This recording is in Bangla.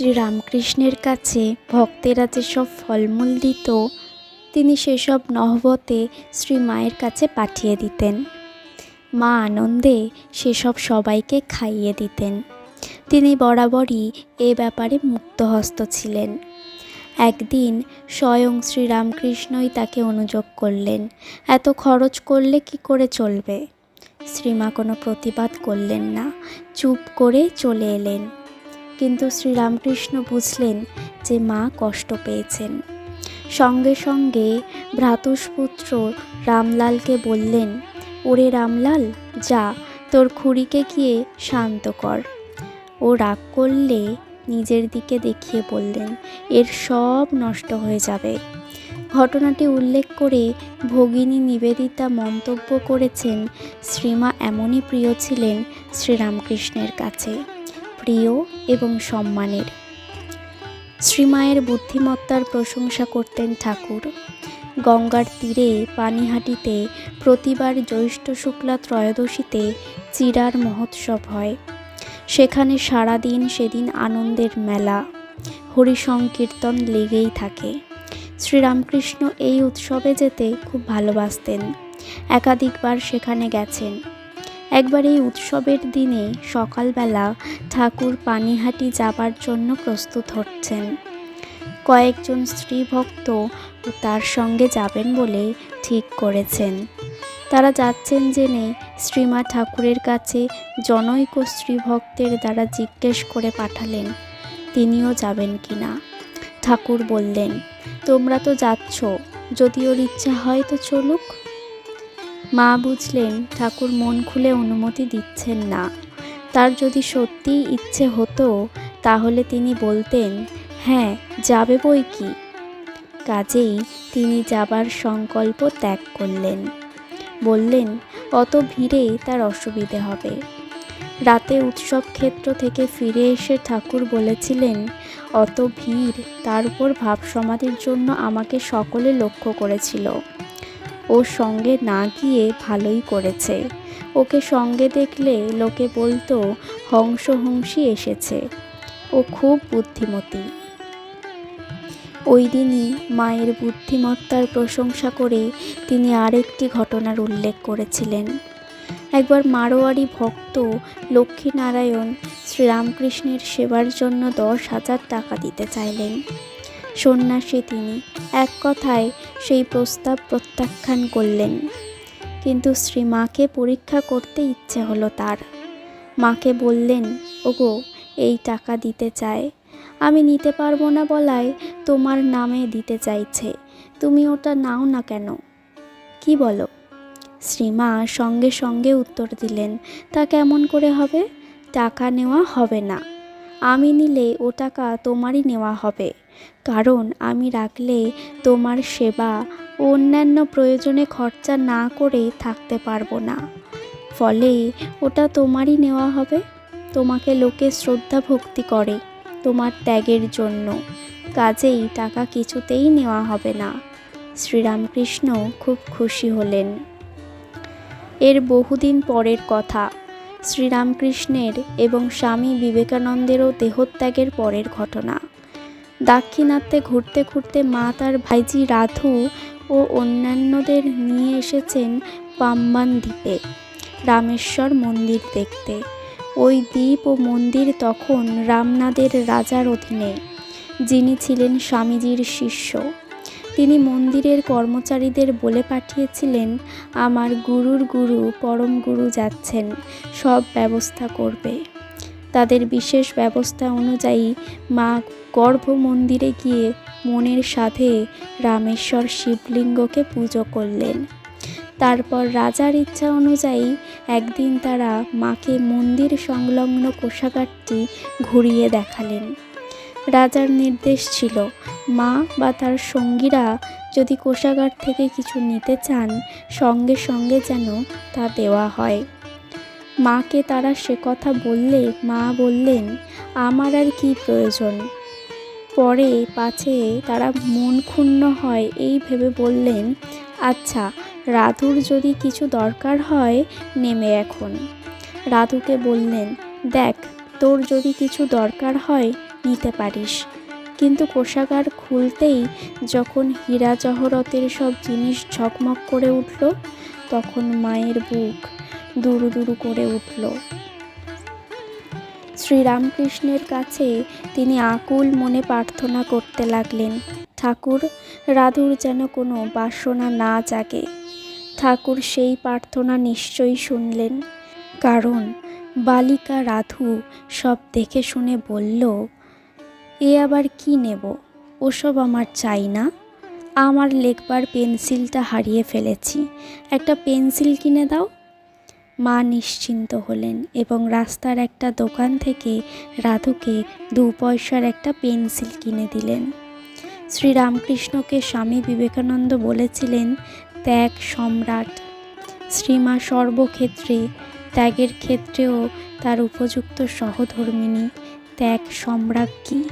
শ্রীরামকৃষ্ণের কাছে ভক্তেরা যেসব ফলমূল দিত, তিনি সেসব নহবতে শ্রী মায়ের কাছে পাঠিয়ে দিতেন। মা আনন্দে সেসব সবাইকে খাইয়ে দিতেন। তিনি বরাবরই এ ব্যাপারে মুক্তহস্ত ছিলেন। একদিন স্বয়ং শ্রীরামকৃষ্ণই তাকে অনুযোগ করলেন, এত খরচ করলে কি করে চলবে? শ্রীমা কোনো প্রতিবাদ করলেন না, চুপ করে চলে এলেন। কিন্তু শ্রীরামকৃষ্ণ বুঝলেন যে মা কষ্ট পেয়েছেন। সঙ্গে সঙ্গে ভ্রাতুষ্পুত্র রামলালকে বললেন, ওরে রামলাল, যা, তোর খুড়িকে গিয়ে শান্ত কর। ও রাগ করলে নিজের দিকে দেখিয়ে বললেন, এর সব নষ্ট হয়ে যাবে। ঘটনাটি উল্লেখ করে ভগিনী নিবেদিতা মন্তব্য করেছেন, শ্রীমা এমনই প্রিয় ছিলেন শ্রীরামকৃষ্ণের কাছে। প্রিয় এবং সম্মানের। শ্রীমায়ের বুদ্ধিমত্তার প্রশংসা করতেন ঠাকুর। গঙ্গার তীরে পানিহাটিতে প্রতিবার জ্যৈষ্ঠ শুক্লা ত্রয়োদশীতে চিরার মহোৎসব হয়। সেখানে সারাদিন সেদিন আনন্দের মেলা, হরিসংকীর্তন লেগেই থাকে। শ্রীরামকৃষ্ণ এই উৎসবে যেতে খুব ভালোবাসতেন। একাধিকবার সেখানে গেছেন। একবার এই উৎসবের দিনে সকালবেলা ঠাকুর পানিহাটি যাবার জন্য প্রস্তুত হচ্ছেন। কয়েকজন স্ত্রী ভক্ত তার সঙ্গে যাবেন বলে ঠিক করেছেন। তারা যাচ্ছেন জেনে শ্রীমা ঠাকুরের কাছে জনৈক স্ত্রী ভক্তের দ্বারা জিজ্ঞেস করে পাঠালেন, তিনিও যাবেন কি না? ঠাকুর বললেন, তোমরা তো যাচ্ছ, যদি ওর ইচ্ছা হয় তো চলুক। মা বুঝলেন ঠাকুর মন খুলে অনুমতি দিচ্ছেন না। তার যদি সত্যিই ইচ্ছে হতো, তাহলে তিনি বলতেন হ্যাঁ যাবে বই কি? কাজেই তিনি যাবার সংকল্প ত্যাগ করলেন। বললেন, অত ভিড়ে তার অসুবিধে হবে। রাতে উৎসব ক্ষেত্র থেকে ফিরে এসে ঠাকুর বলেছিলেন, অত ভিড়, তার উপর ভাব সমাধির জন্য আমাকে সকলে লক্ষ্য করেছিল। ওর সঙ্গে না গিয়ে ভালোই করেছে। ওকে সঙ্গে দেখলে লোকে বলতো, হংসহংসী এসেছে। ও খুব বুদ্ধিমতী। ওই দিনই মায়ের বুদ্ধিমত্তার প্রশংসা করে তিনি আরেকটি ঘটনার উল্লেখ করেছিলেন। একবার মারোয়ারি ভক্ত লক্ষ্মীনারায়ণ শ্রীরামকৃষ্ণের সেবার জন্য দশ হাজার টাকা দিতে চাইলেন। সন্ন্যাসী তিনি এক কথায় সেই প্রস্তাব প্রত্যাখ্যান করলেন। কিন্তু শ্রীমাকে পরীক্ষা করতে ইচ্ছে হলো তার। মাকে বললেন, ওগো, এই টাকা দিতে চায়। আমি নিতে পারব না বলায় তোমার নামে দিতে চাইছে। তুমি ওটা নাও না কেন? কি বলো? শ্রীমা সঙ্গে সঙ্গে উত্তর দিলেন, তা কেমন করে হবে? টাকা নেওয়া হবে না। আমি নিলে ও টাকা তোমারই নেওয়া হবে। কারণ আমি রাখলে তোমার সেবা অন্যান্য প্রয়োজনে খরচা না করে থাকতে পারব না। ফলে ওটা তোমারই নেওয়া হবে। তোমাকে লোকে শ্রদ্ধা ভক্তি করে তোমার ত্যাগের জন্য। কাজেই টাকা কিছুতেই নেওয়া হবে না। শ্রীরামকৃষ্ণ খুব খুশি হলেন। এর বহুদিন পরের কথা। শ্রীরামকৃষ্ণের এবং স্বামী বিবেকানন্দেরও দেহত্যাগের পরের ঘটনা। দাক্ষিণাত্যে ঘুরতে ঘুরতে মা তার ভাইজি রাধু ও অন্যান্যদের নিয়ে এসেছেন পাম্বান দ্বীপে, রামেশ্বর মন্দির দেখতে। ওই দ্বীপ ও মন্দির তখন রামনাদের রাজার অধীনে, যিনি ছিলেন স্বামীজির শিষ্য। তিনি মন্দিরের কর্মচারীদের বলে পাঠিয়েছিলেন, আমার গুরুর গুরু পরম গুরু যাচ্ছেন, সব ব্যবস্থা করবে। তাদের বিশেষ ব্যবস্থা অনুযায়ী মা গর্ভ মন্দিরে গিয়ে মনের সাথে রামেশ্বর শিবলিঙ্গকে পুজো করলেন। তারপর রাজার ইচ্ছা অনুযায়ী একদিন তারা মাকে মন্দির সংলগ্ন কোষাগারটি ঘুরিয়ে দেখালেন। রাজার নির্দেশ ছিল, মা বা তার সঙ্গীরা যদি কোষাগার থেকে কিছু নিতে চান, সঙ্গে সঙ্গে যেন তা দেওয়া হয়। মাকে তারা সে কথা বললে, মা বললেন, আমার আর কি প্রয়োজন? পরে পাছে তারা মন ক্ষুণ্ণ হয়, এই ভেবে বললেন আচ্ছা রাধুর যদি কিছু দরকার হয়, নেমে এখন। রাধুকে বললেন, দেখ, তোর যদি কিছু দরকার হয় নিতে পারিস। কিন্তু কোষাগার খুলতেই যখন হীরা জহরতের সব জিনিস ঝকমক করে উঠল, তখন মায়ের বুক দুরু দুরু করে উঠল। শ্রীরামকৃষ্ণের কাছে তিনি আকুল মনে প্রার্থনা করতে লাগলেন, ঠাকুর, রাধুর যেন কোনো বাসনা না জাগে। ঠাকুর সেই প্রার্থনা নিশ্চয়ই শুনলেন। কারণ বালিকা রাধু সব দেখে শুনে বলল এ আবার কি নেব? ওসব আমার চাই না। আমার লেখবার পেন্সিলটা হারিয়ে ফেলেছি। একটা পেন্সিল কিনে দাও। মা নিশ্চিন্ত হলেন এবং রাস্তার একটা দোকান থেকে রাধুকে দু পয়সার একটা পেন্সিল কিনে দিলেন। শ্রীরামকৃষ্ণকে স্বামী বিবেকানন্দ বলেছিলেন, ত্যাগ সম্রাট। শ্রীমা সর্বক্ষেত্রে, ত্যাগের ক্ষেত্রেও তার উপযুক্ত সহধর্মিণী ত্যাগ সম্রাজ্ঞী